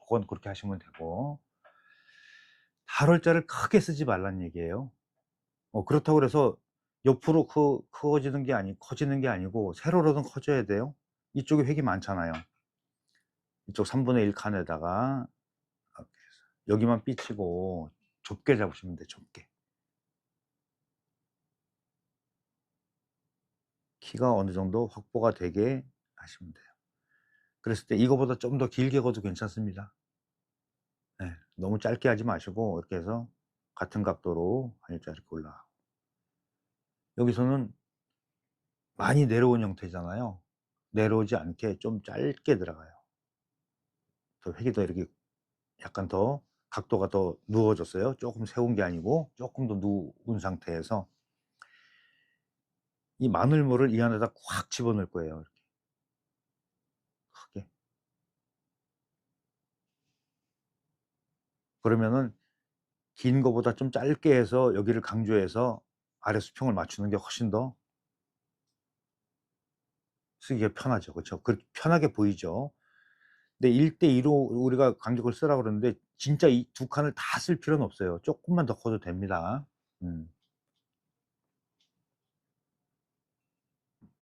그건 그렇게 하시면 되고 발월자를 크게 쓰지 말란 얘기예요. 어, 그렇다고 그래서 옆으로 크, 커지는 게 아니 커지는 게 아니고 세로로는 커져야 돼요. 이쪽에 획이 많잖아요. 이쪽 3분의 1 칸에다가 해서 여기만 삐치고 좁게 잡으시면 돼. 좁게. 키가 어느 정도 확보가 되게 하시면 돼요. 그랬을 때 이거보다 좀 더 길게 거도 괜찮습니다. 네, 너무 짧게 하지 마시고 이렇게 해서 같은 각도로 일자 이렇게 올라가고 여기서는 많이 내려온 형태잖아요. 내려오지 않게 좀 짧게 들어가요. 더더 이렇게 약간 더 각도가 더 누워졌어요. 조금 세운 게 아니고 조금 더 누운 상태에서 이 마늘물을 이 안에다 꽉 집어넣을 거예요. 이렇게. 그러면은 긴 거보다 좀 짧게 해서 여기를 강조해서 아래 수평을 맞추는 게 훨씬 더 쓰기가 편하죠. 그렇죠? 그렇게 편하게 보이죠. 근데 1대2로 우리가 간격을 쓰라 그러는데 진짜 이 두 칸을 다 쓸 필요는 없어요. 조금만 더 커도 됩니다. 음.